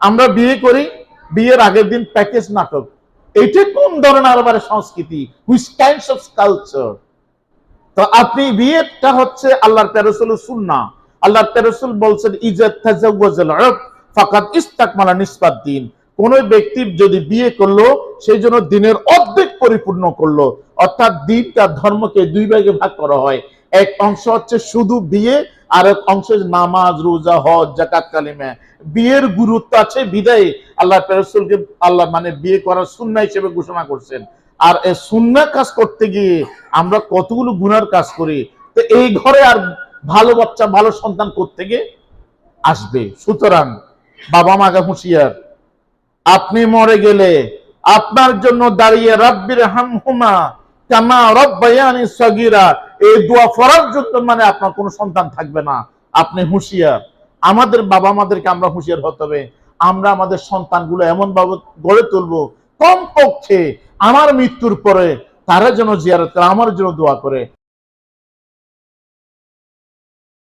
আমরা বিয়ে করি, বিয়ের আগের দিন প্যাকেজ নাটক। এটা কোন ধরনের সংস্কৃতি? হুইচ কাইন্ডস অফ কালচার তো আপনি বিয়েটা হচ্ছে আল্লাহর তেরসুল সুন্না আল্লাহর তেরসুল বলছেন, ইজাত ইস্তাকমালা নিসবাত দিন। কোন ব্যক্তি যদি বিয়ে করল, সেই জন্য দিনের অর্ধেক পরিপূর্ণ করল। অর্থাৎ দিনটা ধর্মকে দুই ভাগে ভাগ করা হয়। এক অংশ হচ্ছে শুধু বিয়ে আর এক অংশ নামাজ, রোজা, হজ জাকাত কালিমা। বিয়ের গুরুত্ব আছে, বিদায় আল্লাহ রসুলকে আল্লাহ মানে বিয়ে করার সুন্না হিসেবে ঘোষণা করছেন। আর এই সুন্না কাজ করতে গিয়ে আমরা কতগুলো গুনার কাজ করি। তো এই ঘরে আর ভালো বাচ্চা, ভালো সন্তান থেকে আসবে। সুতরাং বাবা মাকে হুঁশিয়ার, আপনি মরে গেলে আপনার জন্য দাঁড়িয়ে রাব্বির হামহুমা কামা রব্বায়ানি সগীরা এই দোয়া ফরার জন্য মানে আপনার কোনো সন্তান থাকবে না। আপনি হুঁশিয়ার। আমাদের বাবা মাদেরকে আমরা হুঁশিয়ার হতে হবে। আমরা আমাদের সন্তানগুলো এমন ভাবে গড়ে তুলবো, কমপক্ষে আমার মৃত্যুর পরে তারা যেন জিয়ারত, আমার জন্য দোয়া করে।